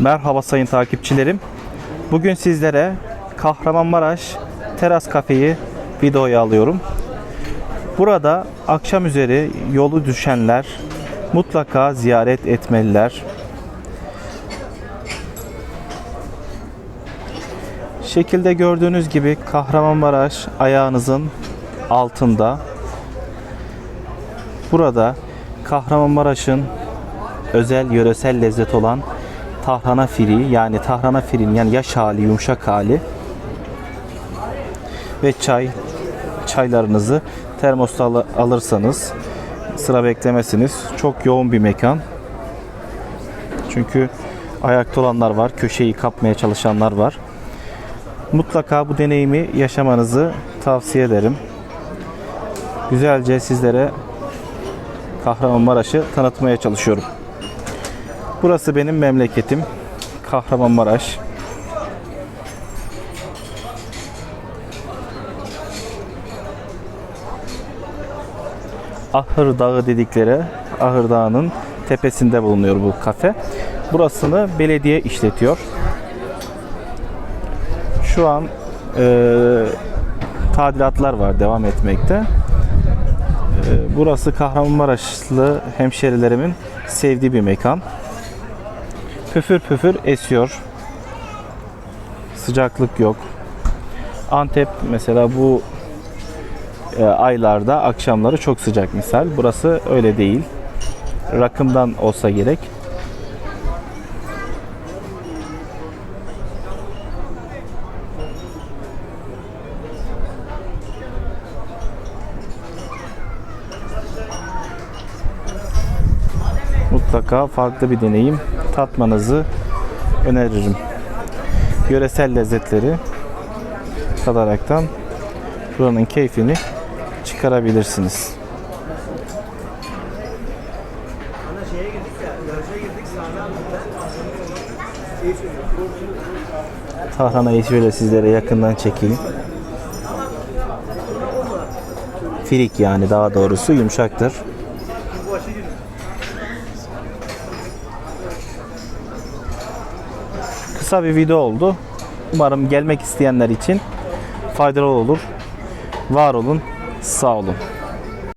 Merhaba sayın takipçilerim. Bugün sizlere Kahramanmaraş Teras Kafe'yi videoya alıyorum. Burada akşam üzeri yolu düşenler mutlaka ziyaret etmeliler. Şekilde gördüğünüz gibi Kahramanmaraş ayağınızın altında. Burada Kahramanmaraş'ın özel yöresel lezzet olan tahrana firi yani tahrana firin yani yaş hali yumuşak hali ve çay çaylarınızı termosta al- alırsanız sıra beklemesiniz. Çok yoğun bir mekan. Çünkü ayakta olanlar var, köşeyi kapmaya çalışanlar var. Mutlaka bu deneyimi yaşamanızı tavsiye ederim. Güzelce sizlere Kahramanmaraş'ı tanıtmaya çalışıyorum. Burası benim memleketim. Kahramanmaraş. Ahır Dağı dedikleri Ahır Dağı'nın tepesinde bulunuyor bu kafe. Burasını belediye işletiyor. Şu an e, tadilatlar var devam etmekte. E, burası Kahramanmaraşlı hemşerilerimin sevdiği bir mekan. Püfür püfür esiyor. Sıcaklık yok. Antep mesela bu e, aylarda akşamları çok sıcak misal. Burası öyle değil. Rakımdan olsa gerek. Mutlaka farklı bir deneyim tatmanızı öneririm. Yöresel lezzetleri tadaraktan buranın keyfini çıkarabilirsiniz. Tahranayı şöyle sizlere yakından çekeyim. Firik yani daha doğrusu yumuşaktır. Kısa bir video oldu. Umarım gelmek isteyenler için faydalı olur. Var olun, sağ olun.